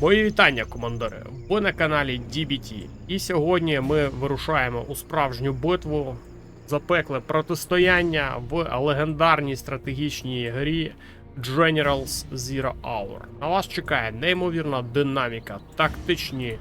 Мої вітання, командири. Ви на каналі DBT. І сьогодні ми вирушаємо у справжню битву, запекле протистояння в легендарній стратегічній грі Generals Zero Hour. На вас чекає неймовірна динаміка, тактичні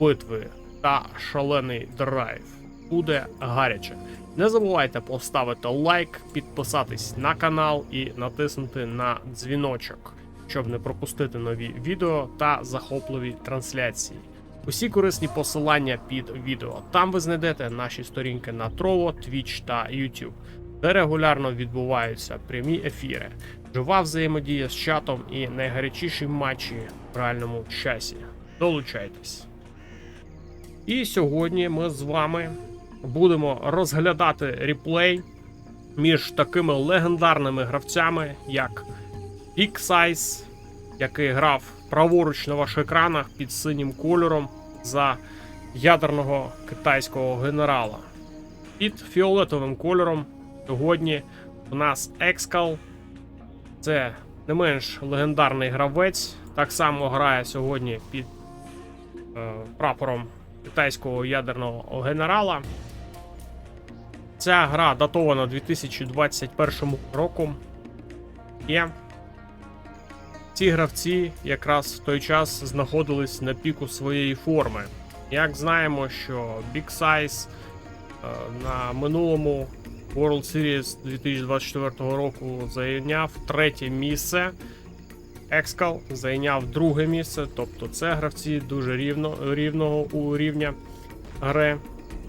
битви та шалений драйв. Буде гаряче. Не забувайте поставити лайк, підписатись на канал і натиснути на дзвіночок, щоб не пропустити нові відео та захопливі трансляції. Усі корисні посилання під відео. Там ви знайдете наші сторінки на Trovo, Twitch та YouTube, де регулярно відбуваються прямі ефіри, жива взаємодія з чатом і найгарячіші матчі в реальному часі. Долучайтесь. І сьогодні ми з вами будемо розглядати реплей між такими легендарними гравцями, як Size, який грав праворуч на ваших екранах під синім кольором за ядерного китайського генерала. Під фіолетовим кольором сьогодні у нас Екскал. Це не менш легендарний гравець. Так само грає сьогодні під е, прапором китайського ядерного генерала. Ця гра датована 2021 роком. І ці гравці якраз в той час знаходились на піку своєї форми. Як знаємо, що Big Size е, на минулому World Series 2024 року зайняв третє місце. Екскал зайняв друге місце, тобто це гравці дуже рівно, рівного у рівня гри.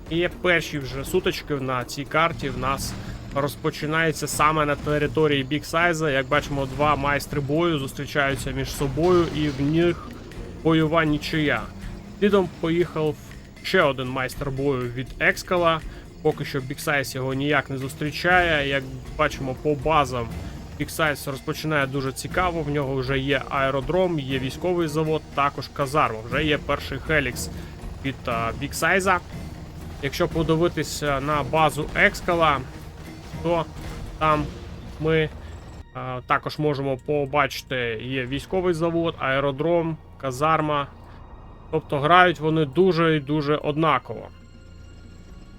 І перші вже сутички на цій карті в нас розпочинаються саме на території Size. Як бачимо, два майстри бою зустрічаються між собою, і в них бойова нічия. Слідом поїхав ще один майстер бою від Екскала. Поки що Size його ніяк не зустрічає. Як бачимо по базам, Size розпочинає дуже цікаво. В нього вже є аеродром, є військовий завод, також казарма. Вже є перший Хелікс від а, Big Якщо подивитися на базу Екскала, то там ми а, також можемо побачити є військовий завод, аеродром, казарма. Тобто грають вони дуже і дуже однаково.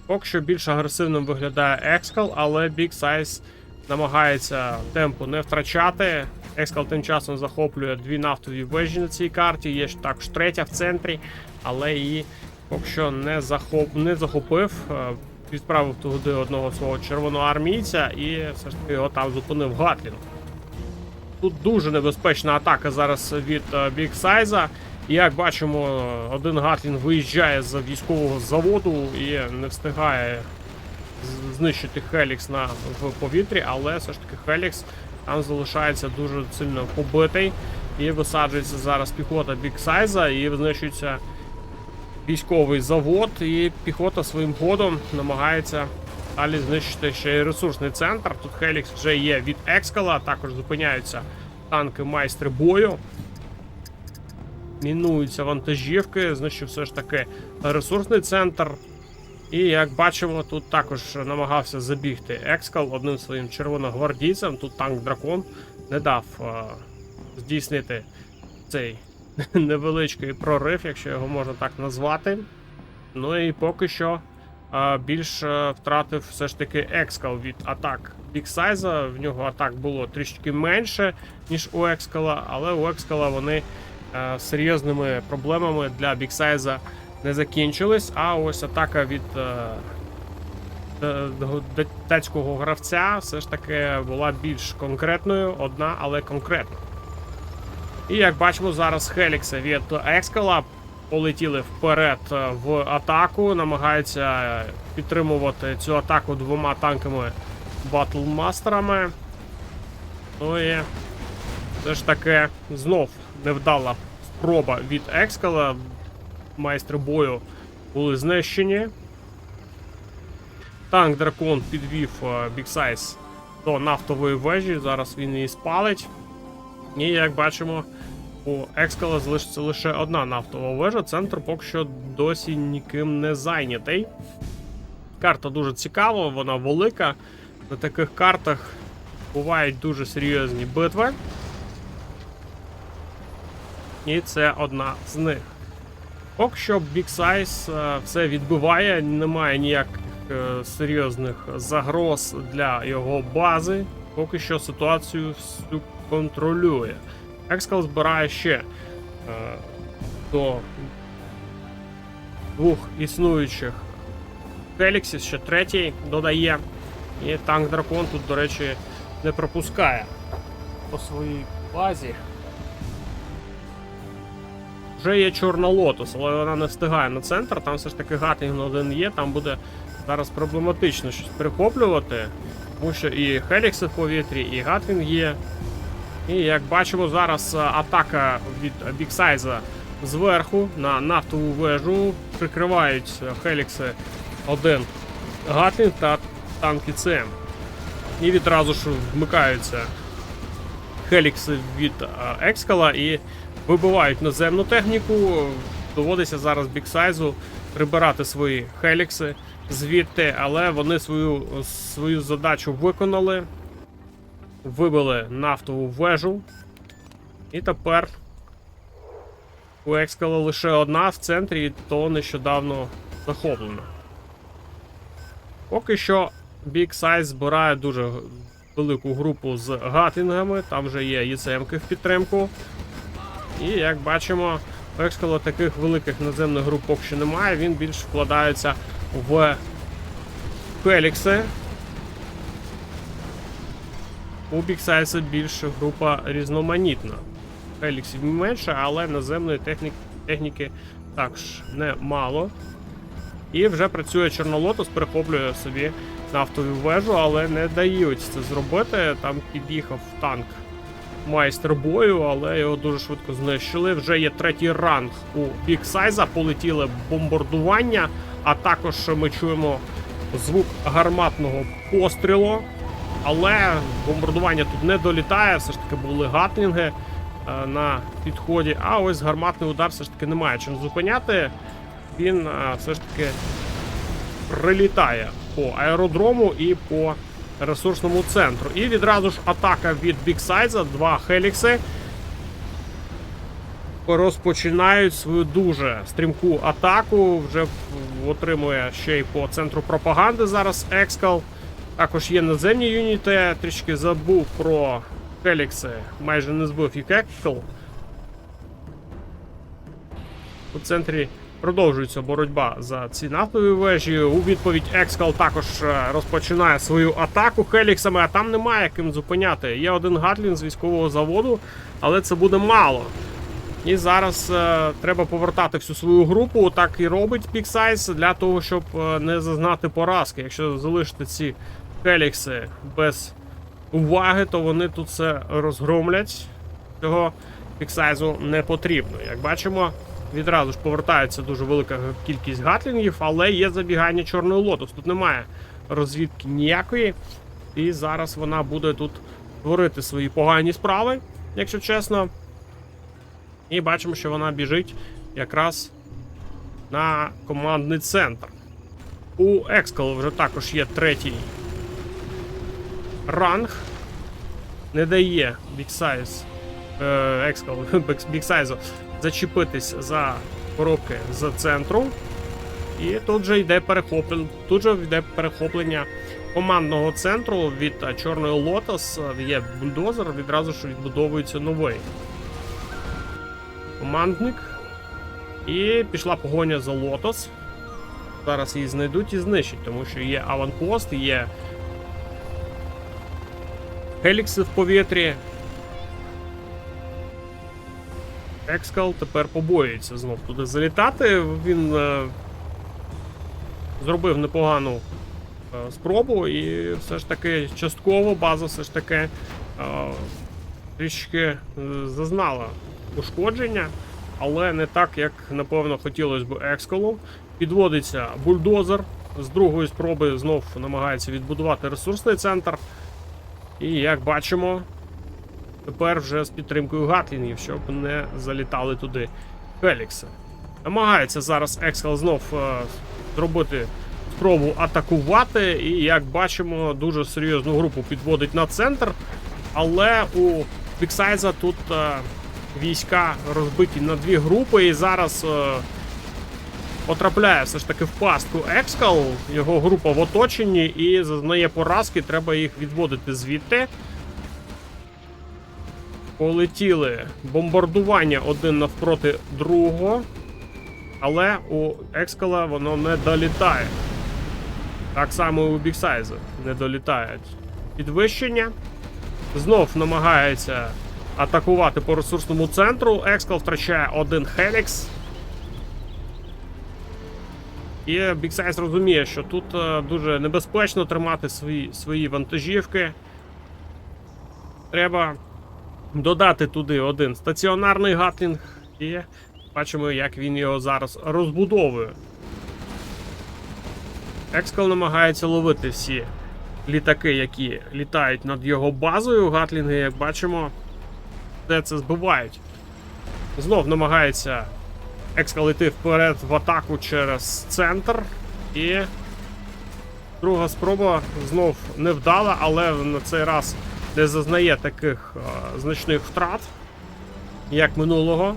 Поки що більш агресивним виглядає Екскал, але Big Size намагається темпу не втрачати. Екскал тим часом захоплює дві нафтові вежі на цій карті. Є також третя в центрі, але її поки що не, захоп... не захопив. Е, Відправив туди одного свого червоноармійця і все ж таки його там зупинив Гатлін. Тут дуже небезпечна атака зараз від е, Big як бачимо, один Гатлін виїжджає з військового заводу і не встигає знищити Хелікс на в повітрі, але все ж таки Хелікс там залишається дуже сильно побитий. І висаджується зараз піхота Size і знищується військовий завод, і піхота своїм ходом намагається далі знищити ще й ресурсний центр. Тут Хелікс вже є від Екскала, також зупиняються танки майстри бою. Мінуються вантажівки, знищив все ж таки ресурсний центр. І як бачимо, тут також намагався забігти Екскал одним своїм червоногвардійцем. Тут танк дракон не дав е, здійснити цей невеличкий прорив, якщо його можна так назвати. Ну і поки що е, більш е, втратив все ж таки Екскал від атак Біксайза. В нього атак було трішки менше, ніж у Екскала, але у Екскала вони е, серйозними проблемами для Біксайза не закінчились. А ось атака від е, е, датського гравця все ж таки була більш конкретною, одна, але конкретна. І як бачимо, зараз Хелікса від Екскала полетіли вперед е, в атаку, намагаються е, підтримувати цю атаку двома танками батлмастерами. Ну і все ж таки знов невдала спроба від Екскала. Майстри бою були знищені. Танк Дракон підвів Big Size до нафтової вежі. Зараз він її спалить. І як бачимо, у Екскала залишиться лише одна нафтова вежа. Центр поки що досі ніким не зайнятий. Карта дуже цікава, вона велика. На таких картах бувають дуже серйозні битви. і це одна з них. Поки що Big Size е, все відбиває, немає ніяких е, серйозних загроз для його бази. Поки що ситуацію всю контролює. Екскал збирає ще е, до двох існуючих Феліксів, ще третій додає. І танк дракон тут, до речі, не пропускає по своїй базі. Вже є чорна лотос, але вона не встигає на центр. Там все ж таки Гатлінг один є, там буде зараз проблематично щось перехоплювати. Тому що і Хелікси в повітрі, і Гатлінг є. І як бачимо, зараз е, атака від Біксайза зверху на нафтову вежу. Прикривають е, Хелікси один Гатлінг та танки ЦМ. І відразу ж вмикаються Хелікси від е, Екскала і вибивають наземну техніку. Доводиться зараз Біксайзу прибирати свої Хелікси звідти, але вони свою, свою задачу виконали. Вибили нафтову вежу. І тепер у Екскала лише одна в центрі, і то нещодавно захоплена. Поки що Big Size збирає дуже велику групу з гатлінгами, там вже є ЄЦМки в підтримку. І як бачимо, у Екскала таких великих наземних груп поки що немає, він більш вкладається в Фелікси. У Біксайса більше група різноманітна. Феліксів менше, але наземної техніки, техніки також немало. І вже працює Чорнолотос, перехоплює собі нафтову вежу, але не дають це зробити. Там під'їхав танк майстер бою, але його дуже швидко знищили. Вже є третій ранг у Біксайза, полетіли бомбардування, а також ми чуємо звук гарматного пострілу. Але бомбардування тут не долітає, все ж таки були гатлінги е, на підході. А ось гарматний удар все ж таки немає чим зупиняти. Він е, все ж таки прилітає по аеродрому і по ресурсному центру. І відразу ж атака від Біксайза, два Хелікси. Розпочинають свою дуже стрімку атаку. Вже отримує ще й по центру пропаганди зараз Екскал. Також є наземні юніти. Трішки забув про Хелікси. Майже не збив їх Екскал. У центрі продовжується боротьба за ці нафтові вежі. У відповідь Екскал також е, розпочинає свою атаку Хеліксами, а там немає ким зупиняти. Є один Гатлін з військового заводу, але це буде мало. І зараз е, треба повертати всю свою групу. Так і робить Піксайз для того, щоб е, не зазнати поразки. Якщо залишити ці Хелікси без уваги, то вони тут все розгромлять. Цього Піксайзу не потрібно. Як бачимо, відразу ж повертається дуже велика кількість гатлінгів, але є забігання чорної лотос. Тут немає розвідки ніякої. І зараз вона буде тут творити свої погані справи, якщо чесно. І бачимо, що вона біжить якраз на командний центр. У Екскал вже також є третій ранг. Не дає Біксайз Екскал Біксайзу зачепитись за коробки з центру. І тут же йде перехоплення. Тут же йде перехоплення командного центру від е, Чорної Лотос. Є бульдозер, відразу ж відбудовується новий командник. І пішла погоня за Лотос. Зараз її знайдуть і знищать, тому що є аванпост, є Хелікси в повітрі. Екскал тепер побоюється знов туди залітати. Він е, зробив непогану е, спробу, і все ж таки частково база все ж таки е, трішки е, зазнала ушкодження, але не так, як напевно хотілося б Екскалу. Підводиться бульдозер. З другої спроби знов намагається відбудувати ресурсний центр. І як бачимо, тепер вже з підтримкою гатлінгів, щоб не залітали туди Фелікси. Намагається зараз Екскал знов е, зробити спробу атакувати. І як бачимо, дуже серйозну групу підводить на центр. Але у Біксайза тут е, війська розбиті на дві групи, і зараз е, потрапляє все ж таки в пастку Екскал. Його група в оточенні і зазнає поразки, треба їх відводити звідти. Полетіли бомбардування один навпроти другого. Але у Екскала воно не долітає. Так само і у Біксайза не долітають. Підвищення. Знов намагається атакувати по ресурсному центру. Екскал втрачає один Хелікс. І Біксайз розуміє, що тут е, дуже небезпечно тримати свої, свої вантажівки. Треба додати туди один стаціонарний гатлінг. І бачимо, як він його зараз розбудовує. Екскал намагається ловити всі літаки, які літають над його базою. Гатлінги, як бачимо, де це збивають. Знов намагається Екскал йти вперед в атаку через центр. І друга спроба знов невдала, але на цей раз не зазнає таких е, значних втрат, як минулого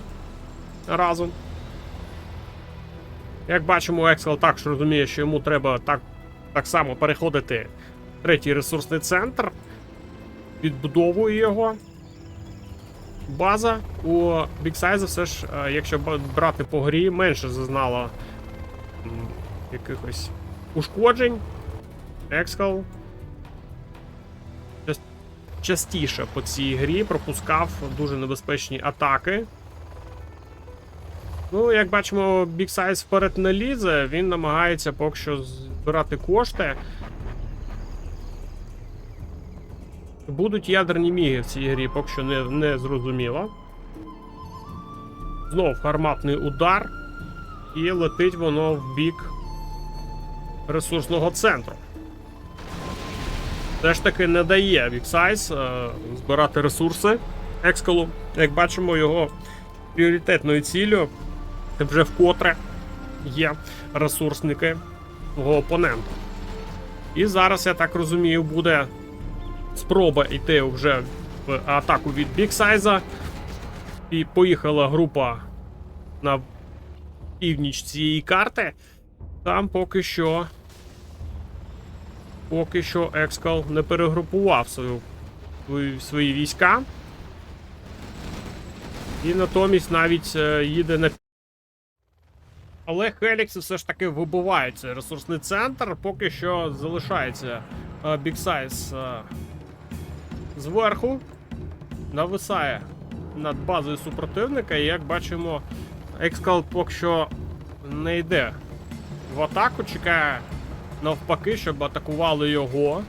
разу. Як бачимо, Екскал також розуміє, що йому треба так, так само переходити в третій ресурсний центр. Відбудовує його. База у Біксайза все ж, е, якщо брати по грі, менше зазнала якихось ушкоджень. Екскал частіше по цій грі пропускав дуже небезпечні атаки. Ну, як бачимо, Big Size вперед не лізе, він намагається поки що збирати кошти. Будуть ядерні міги в цій грі, поки що не, не зрозуміло. Знов гарматний удар. І летить воно в бік ресурсного центру. Все ж таки не дає Віксайз е, збирати ресурси Екскалу. Як бачимо, його пріоритетною ціллю вже вкотре є ресурсники свого опонента. І зараз, я так розумію, буде спроба йти вже в атаку від Біксайза. І поїхала група на північ цієї карти. Там поки що. Поки що Екскал не перегрупував свою, свої, війська. І натомість навіть е, їде на але Хелікси все ж таки вибивають цей ресурсний центр. Поки що залишається Біксайз е, зверху, нависає над базою супротивника. І як бачимо, Екскал поки що не йде в атаку, чекає навпаки, щоб атакували його.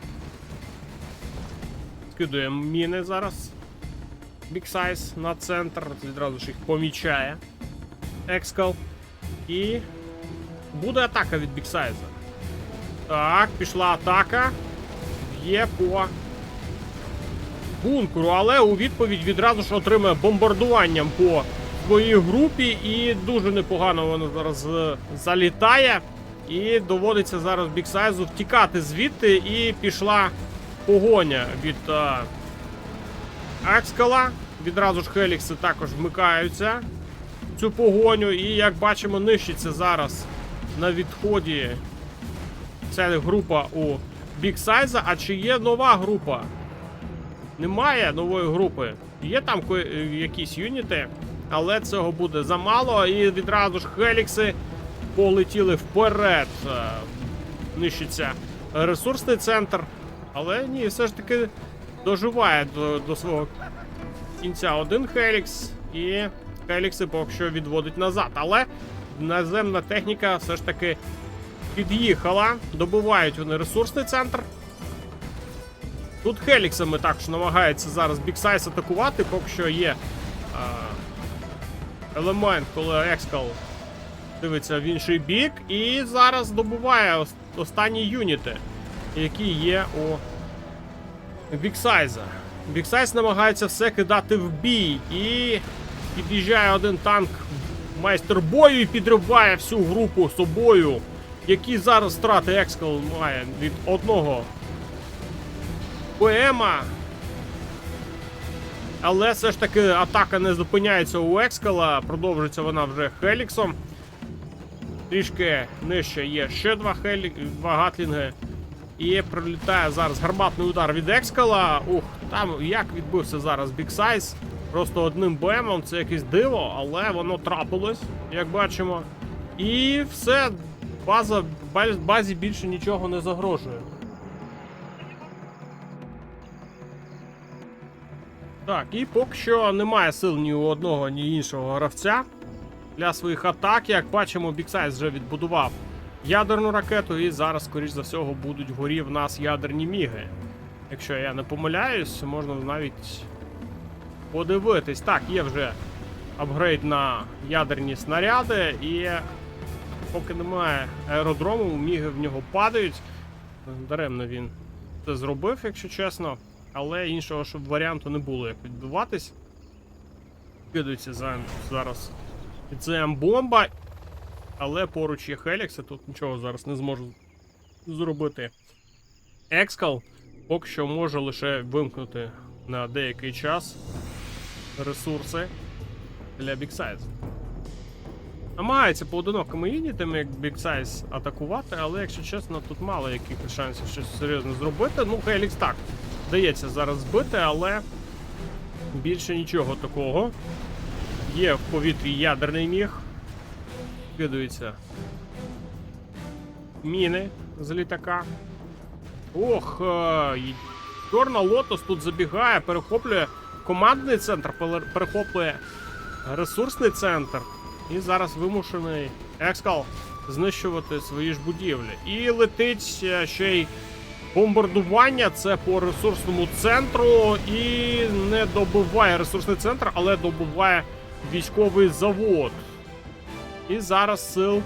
Скидує міни зараз. Біксайз на центр, відразу ж їх помічає. Екскал. І буде атака від Біксайза. Так, пішла атака. Є по бункеру, але у відповідь відразу ж отримає бомбардуванням по своїй групі. І дуже непогано воно зараз е, залітає. І доводиться зараз Біксайзу втікати звідти. І пішла погоня від е, Екскала. Відразу ж Хелікси також вмикаються в цю погоню. І як бачимо, нищиться зараз на відході ця група у Біксайза. А чи є нова група? Немає нової групи. Є там е, якісь юніти, але цього буде замало. І відразу ж Хелікси полетіли вперед. Е, Нищиться ресурсний центр. Але ні, все ж таки доживає до, до свого кінця один Хелікс. І Хелікси поки що відводить назад. Але наземна техніка все ж таки під'їхала. Добувають вони ресурсний центр. Тут Хеліксами також намагається зараз Біксайс атакувати, поки що є а, елемент, коли Екскал дивиться в інший бік. І зараз добуває останні юніти, які є у Біксайза. Біксайз намагається все кидати в бій. І під'їжджає один танк майстер бою і підриває всю групу собою. Які зараз втрати Екскал має від одного ПМа. Але все ж таки атака не зупиняється у Екскала, продовжується вона вже Хеліксом. Трішки нижче є ще два хелі... два гатлінги. І прилітає зараз гарматний удар від Екскала. Ух, там як відбився зараз Біксайз. Просто одним бемом, це якесь диво, але воно трапилось, як бачимо. І все, база, базі більше нічого не загрожує. Так, і поки що немає сил ні у одного, ні іншого гравця для своїх атак. Як бачимо, Біксайз вже відбудував ядерну ракету, і зараз, скоріш за всього, будуть вгорі в нас ядерні міги. Якщо я не помиляюсь, можна навіть подивитись. Так, є вже апгрейд на ядерні снаряди, і поки немає аеродрому, міги в нього падають. Даремно він це зробив, якщо чесно. Але іншого щоб варіанту не було, як відбиватись. Кидаються за, зараз це бомба. Але поруч є Хелікс, я тут нічого зараз не зможу зробити. Екскал поки що може лише вимкнути на деякий час ресурси для Біксайз. Намагається поодинокими юнітами, як Біксайз, атакувати, але якщо чесно, тут мало якихось шансів щось серйозне зробити. Ну, Хелікс так. Вдається зараз збити, але більше нічого такого. Є в повітрі ядерний міг. Кидаються міни з літака. Ох, е, Чорна Лотос тут забігає, перехоплює командний центр, перехоплює ресурсний центр. І зараз вимушений Екскал знищувати свої ж будівлі. І летить е, ще й бомбардування. Це по ресурсному центру. І не добиває ресурсний центр, але добиває військовий завод. І зараз сил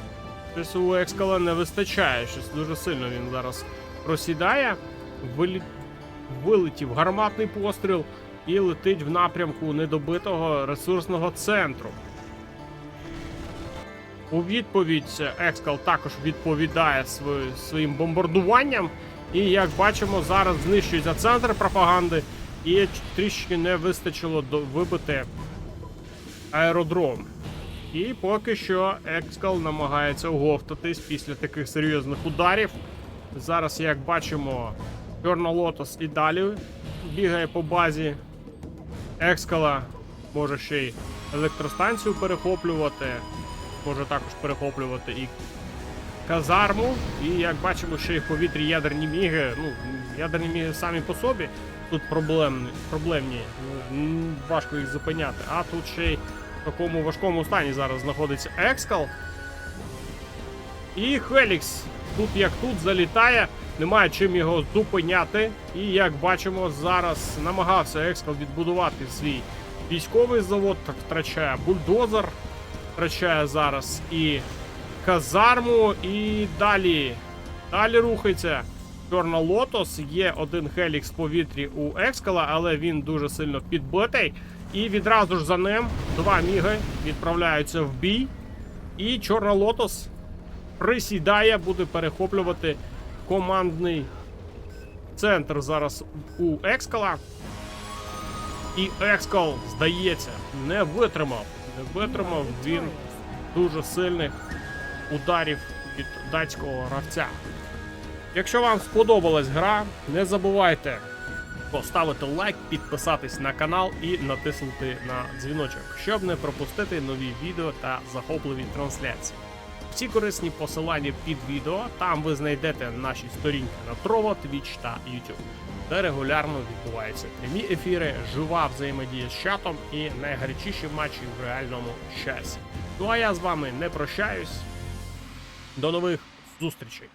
щось у Екскала не вистачає. Щось дуже сильно він зараз просідає. Вилі... Вилетів гарматний постріл і летить в напрямку недобитого ресурсного центру. У відповідь Екскал також відповідає свої- своїм бомбардуванням. І як бачимо, зараз знищується центр пропаганди, і трішки не вистачило вибити аеродром. І поки що Екскал намагається оговтатись після таких серйозних ударів. Зараз, як бачимо, Чорна Лотос і далі бігає по базі. Екскала може ще й електростанцію перехоплювати, може також перехоплювати і казарму. І як бачимо, ще й в повітрі ядерні міги. Ну, ядерні міги самі по собі тут проблемні, проблемні. Важко їх зупиняти. А тут ще й в такому важкому стані зараз знаходиться Екскал. І Хелікс тут як тут залітає, немає чим його зупиняти. І як бачимо, зараз намагався Екскал відбудувати свій військовий завод, так втрачає бульдозер, втрачає зараз і казарму, і далі. Далі рухається. Чорна Лотос, є один Хелікс в повітрі у Екскала, але він дуже сильно підбитий. І відразу ж за ним два міги відправляються в бій. І Чорна Лотос присідає, буде перехоплювати командний центр зараз у Екскала. І Екскал, здається, не витримав. Не витримав він дуже сильних ударів від датського гравця. Якщо вам сподобалась гра, не забувайте поставити лайк, підписатись на канал і натиснути на дзвіночок, щоб не пропустити нові відео та захопливі трансляції. Всі корисні посилання під відео, там ви знайдете наші сторінки на Trovo, Twitch та YouTube, де регулярно відбуваються прямі ефіри, жива взаємодія з чатом і найгарячіші матчі в реальному часі. Ну а я з вами не прощаюсь. До нових зустрічей!